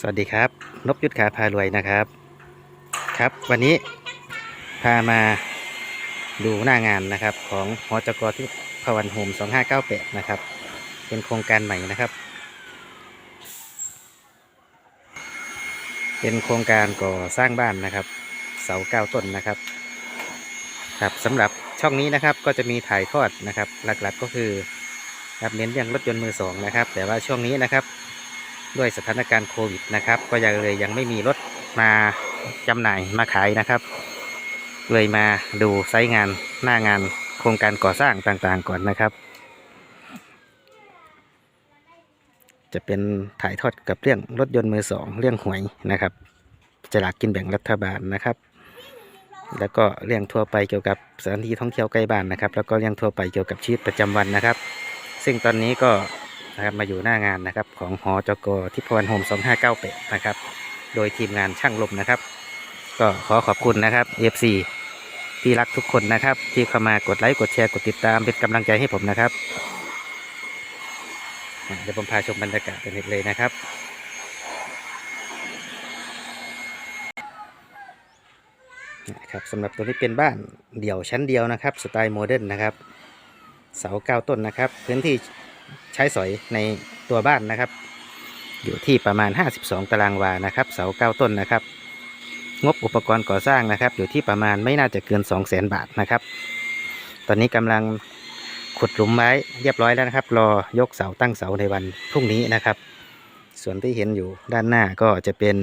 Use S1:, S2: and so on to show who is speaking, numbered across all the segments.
S1: สวัสดีครับนพยุทธขาพารวยนะครับ ครับ วันนี้พามาดูหน้างานนะครับ ของหอจกที่พวันโฮม2598 นะครับ เป็นโครงการใหม่นะครับ เป็นโครงการก่อสร้างบ้านนะครับ เสาเก้าต้นนะครับ ครับสำหรับช่องนี้นะครับก็จะมีถ่ายทอดนะครับ หลักๆก็คือรับเน้นเรื่องรถยนต์มือสองนะครับ แต่ว่าช่วงนี้นะครับ ด้วยสถานการณ์โควิดนะครับ ก็ยังเลยยังไม่มีรถมาจำหน่ายมาขายนะครับ เลยมาดูไซต์งานหน้างานโครงการก่อสร้างต่างๆก่อนนะครับ จะเป็นถ่ายทอดกับเรื่องรถยนต์มือสองเรื่องหวยนะครับจลากกินแบ่งรัฐบาลนะครับ แล้วก็เรื่องทั่วไปเกี่ยวกับสถานที่ท่องเที่ยวใกล้บ้านนะครับ แล้วก็เรื่องทั่วไปเกี่ยวกับชีวิตประจำวันนะครับ ซึ่งตอนนี้ก็ นะครับมาอยู่หน้างานนะครับของหอจกทิพวรรณโฮม2598นะครับ โดยทีมงานช่างลมนะครับ ก็ขอขอบคุณนะครับ FC ที่รักทุกคนนะครับ ที่เข้ามากดไลค์กดแชร์กดติดตามเป็นกำลังใจให้ผมนะครับเดี๋ยวผมพาชมบรรยากาศกันเลยนะครับนะครับสำหรับตัวนี้เป็นบ้านเดี่ยวชั้นเดียวนะครับ สไตล์โมเดิร์นนะครับ เสาเก้าต้นนะครับ พื้นที่ ใช้สอยในตัวบ้านนะครับ อยู่ที่ประมาณ 52 ตารางวานะครับ เสาเก้าต้นนะครับ งบอุปกรณ์ก่อสร้างนะครับ อยู่ที่ประมาณไม่น่าจะเกิน 2 0 0 0 0 0 บาทนะครับ ตอนนี้กำลังขุดหลุมไว้เรียบร้อยแล้วนะครับ รอยกเสาตั้งเสาในวันพรุ่งนี้นะครับ ส่วนที่เห็นอยู่ด้านหน้าก็จะเป็น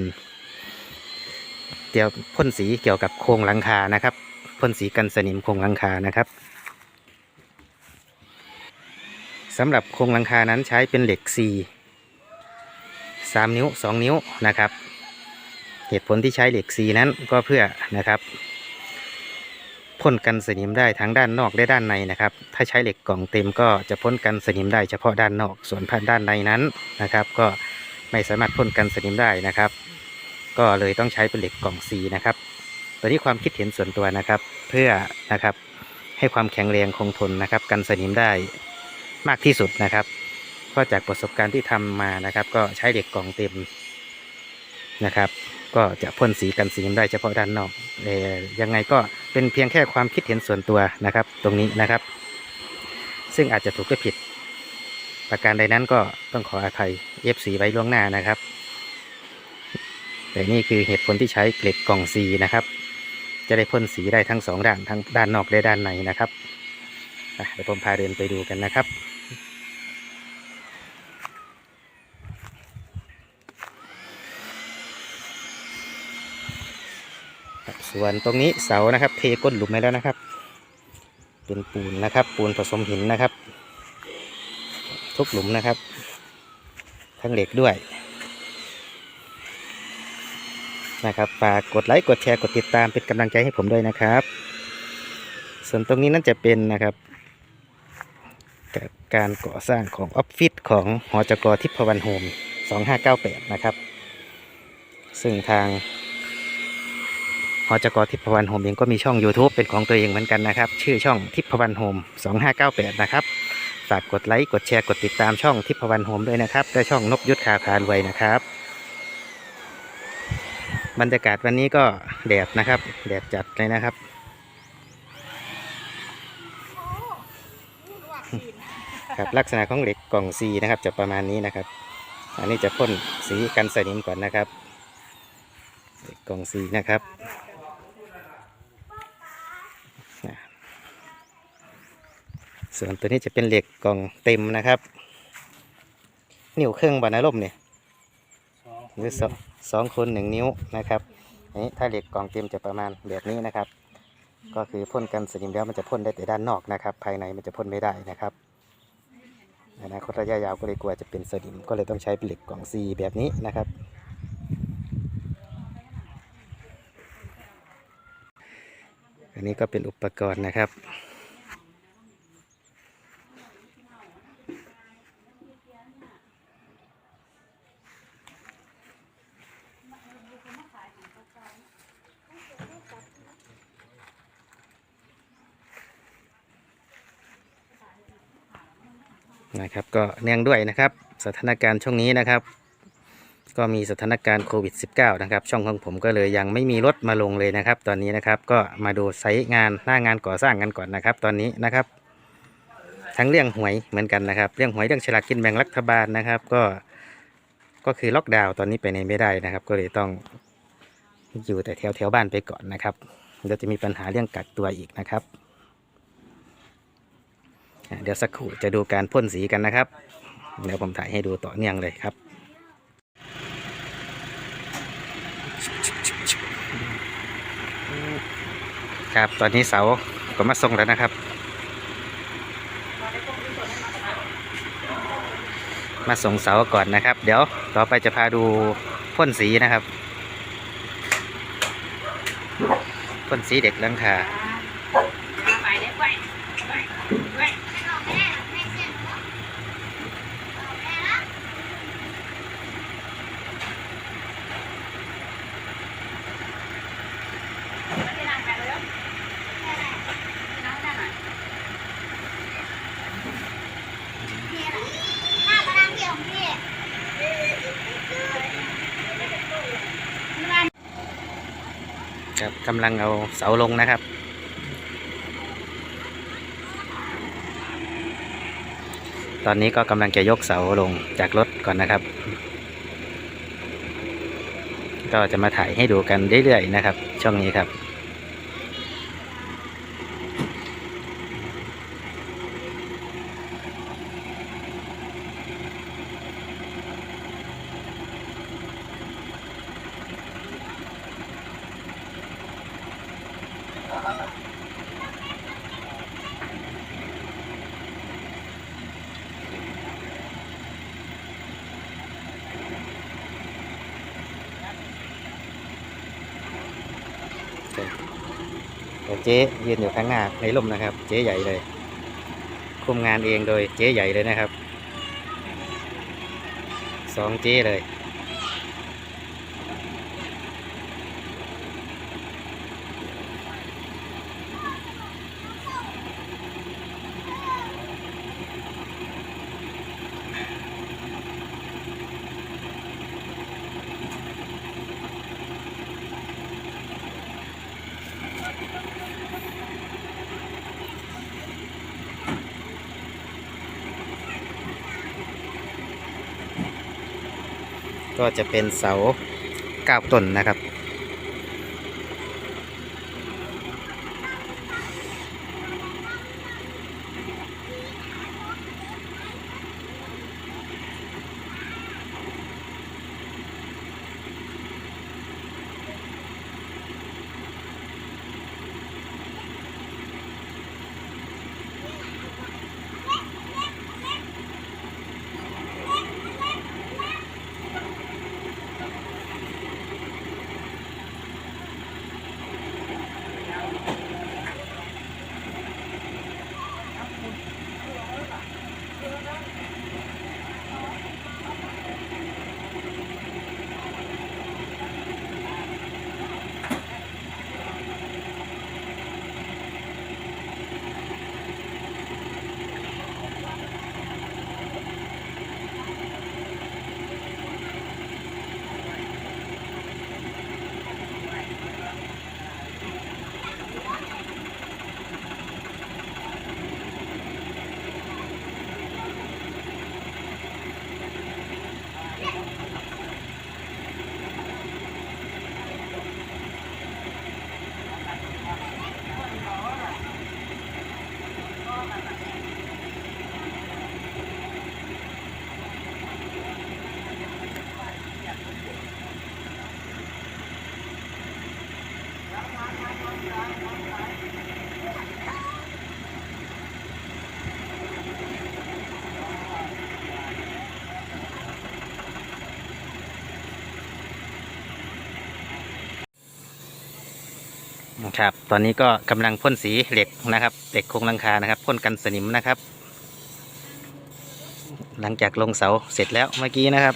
S1: เกี่ยวพ่นสีเกี่ยวกับโครงหลังคานะครับพ่นสีกันสนิมโครงหลังคานะครับ สำหรับโครงหลังคานั้นใช้เป็นเหล็ก C 3 นิ้ว 2 นิ้วนะครับ เหตุผลที่ใช้เหล็ก C นั้นก็เพื่อนะครับพ่นกันสนิมได้ทั้งด้านนอกและด้านในนะครับ ถ้าใช้เหล็กกล่องเต็มก็จะพ่นกันสนิมได้เฉพาะด้านนอก ส่วนพันด้านในนั้นนะครับ ก็ไม่สามารถพ่นกันสนิมได้นะครับ ก็เลยต้องใช้เป็นเหล็กกล่องซีนะครับตัวนี้ความคิดเห็นส่วนตัวนะครับ เพื่อนะครับให้ความแข็งแรงคงทนนะครับ กันสนิมได้ มากที่สุดนะครับเพราะจากประสบการณ์ที่ทำมานะครับ ก็ใช้เหล็กกล่องเต็มนะครับ ก็จะพ่นสีกันสนิมได้เฉพาะด้านนอกเออยังไงก็เป็นเพียงแค่ความคิดเห็นส่วนตัวนะครับ ตรงนี้นะครับ ซึ่งอาจจะถูกหรือผิด ประการใดนั้นก็ต้องขออภัย F4 ไว้ล่วงหน้านะครับ แต่นี่คือเหตุผลที่ใช้เกล็ดกล่องสีนะครับ จะได้พ่นสีได้ทั้งสองด้านทั้งด้านนอกและด้านในนะครับเดี๋ยวผมพาเดินไปดูกันนะครับ ครับ ส่วนตรงนี้เสานะครับ เทก้นหลุมไปแล้วนะครับ เป็นปูนนะครับ ปูนผสมหินนะครับ ทุกหลุมนะครับ ทั้งเหล็กด้วย นะครับฝากกดไลค์กดแชร์กดติดตามเป็นกำลังใจให้ผมด้วยนะครับ ส่วนตรงนี้นั่นจะเป็นนะครับกบการก่อสร้างของออฟฟิศของหอจกรทิพวรรณโฮม 2598 นะครับ ซึ่งทาง หอจกทิพวรรณโฮมเองก็มีช่อง YouTube เป็นของตัวเองเหมือนกันนะครับ ชื่อช่องทิพวรรณโฮม 2598 นะครับ ฝากกดไลค์ กดแชร์ กดติดตามช่องทิพวรรณโฮมด้วยนะครับ และช่องนกยุทธคาพารวยนะครับ บรรยากาศวันนี้ก็แดดนะครับ แดดจัดเลยนะครับ ครับลักษณะของเหล็กกล่องซีนะครับจะประมาณนี้นะครับ อันนี้จะพ่นสีกันสนิมก่อนนะครับเหล็กกล่องซีนะครับอะ ส่วนตัวนี้จะเป็นเหล็กกล่องเต็มนะครับ นิ้วเครื่องบรรณลมเนี่ยหรือสองสองคนหนึ่งนิ้วนะครับอันนี้ถ้าเหล็กกล่องเต็มจะประมาณแบบนี้นะครับ ก็คือพ่นกันสนิมแล้วมันจะพ่นได้แต่ด้านนอกนะครับ ภายในมันจะพ่นไม่ได้นะครับอนาคตระยะยาวก็เลยกลัวจะเป็นสนิมก็เลยต้องใช้เป็นเหล็กกล่องซีแบบนี้นะครับอันนี้ก็เป็นอุปกรณ์นะครับ นะครับ ก็เนื่องด้วยนะครับ สถานการณ์ช่วงนี้นะครับ ก็มีสถานการณ์โควิด -19 นะครับ ช่องของผมก็เลยยังไม่มีรถมาลงเลยนะครับ ตอนนี้นะครับก็มาดูไซต์งานหน้างานก่อสร้างกันก่อนนะครับ ตอนนี้นะครับ ทั้งเรื่องหวยเหมือนกันนะครับ เรื่องหวยเรื่องฉลากกินแบ่งรัฐบาลนะครับ ก็ก็คือล็อกดาวน์ตอนนี้ไปไหนไม่ได้นะครับ ก็เลยต้องอยู่แต่แถวแถวบ้านไปก่อนนะครับเดี๋ยวจะมีปัญหาเรื่องกักตัวอีกนะครับ เดี๋ยวสักครู่จะดูการพ่นสีกันนะครับ เดี๋ยวผมถ่ายให้ดูต่อเนื่องเลยครับครับตอนนี้เสาก็มาส่งแล้วนะครับ มาส่งเสาก่อนนะครับ เดี๋ยวต่อไปจะพาดูพ่นสีนะครับพ่นสีเด็กลังคา
S2: ไปเด็กไปไปไปข้ามานั่งเที่ยวของพี่
S1: ครับกำลังเอาเสาลงนะครับ ตอนนี้ก็กำลังจะยกเสาลงจากรถก่อนนะครับ ก็จะมาถ่ายให้ดูกันเรื่อยๆนะครับ ช่องนี้ครับ เจ๊ยืนอยู่ข้างหน้าในร่มนะครับ เจ๊ใหญ่เลยคุมงานเองโดยเจ๊ใหญ่เลยนะครับสองเจ๊เลย ก็จะเป็นเสาเก้าต้นนะครับ ครับ ตอนนี้ก็กำลังพ่นสีเหล็กนะครับ เหล็กโครงหลังคานะครับพ่นกันสนิมนะครับ หลังจากลงเสาเสร็จแล้วเมื่อกี้นะครับ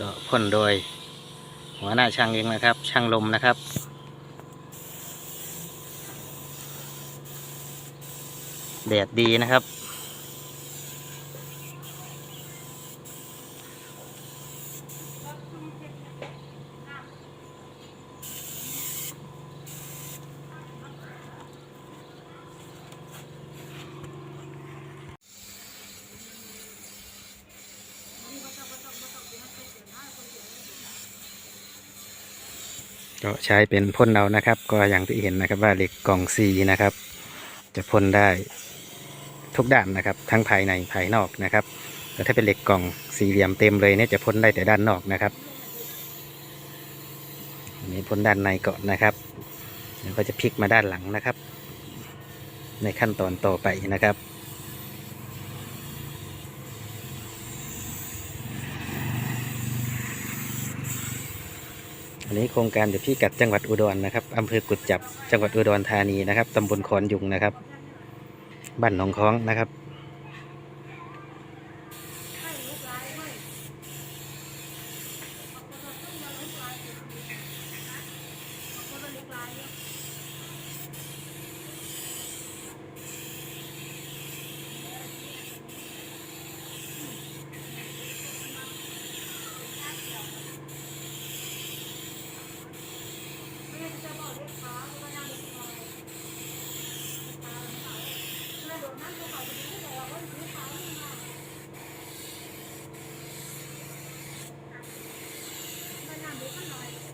S1: ก็พ่นโดย หัวหน้าช่างเองนะครับ ช่างลมนะครับแดดดีนะครับ ก็ใช้เป็นพ่นเอานะครับ ก็อย่างที่เห็นนะครับว่าเหล็กกล่องซีนะครับ จะพ่นได้ทุกด้านนะครับ ทั้งภายในภายนอกนะครับแต่ถ้าเป็นเหล็กกล่องสี่เหลี่ยมเต็มเลยเนี่ยจะพ่นได้แต่ด้านนอกนะครับอันนี้พ่นด้านในก่อนนะครับแล้วก็จะพลิกมาด้านหลังนะครับ ในขั้นตอนต่อไปนะครับ อั นนี้โครงการอยู่ที่กัดจังหวัดอุดรนะครับอำเภอกุดจับจังหวัดอุดรธานีนะครับตำบลขอนยุงนะครับบ้านหนองค้องนะครับ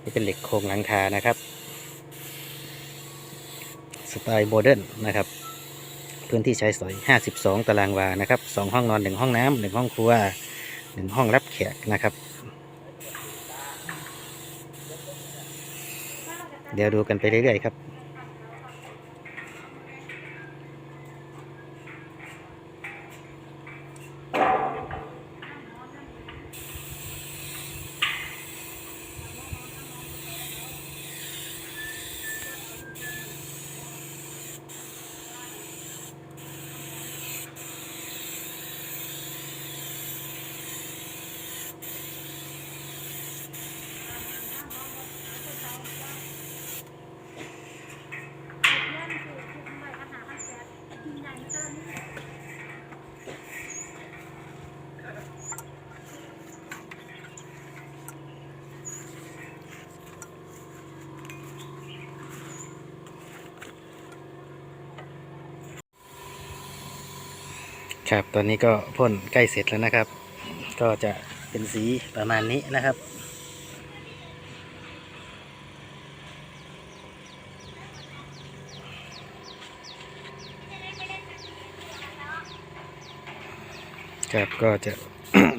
S1: นี่เป็นเหล็กโครงหลังคานะครับ สไตล์โมเดิร์นนะครับ พื้นที่ใช้สอย 52 ตารางวา นะครับ2ห้องนอน 1 ห้องน้ำ1ห้องครัว 1 ห้องรับแขกนะครับ เดี๋ยวดูกันไปเรื่อยๆครับ ครับ ตอนนี้ก็พ่นใกล้เสร็จแล้วนะครับ ก็จะเป็นสีประมาณนี้นะครับ ครับก็จะ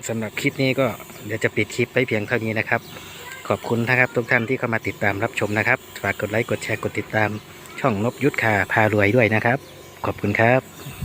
S1: สำหรับคลิปนี้ก็เดี๋ยวจะปิดคลิปไปเพียงเท่านี้นะครับ ขอบคุณนะครับทุกท่านที่เข้ามาติดตามรับชมนะครับ ฝากกดไลค์กดแชร์กดติดตามช่องนบยุทธคาพารวยด้วยนะครับ ขอบคุณครับ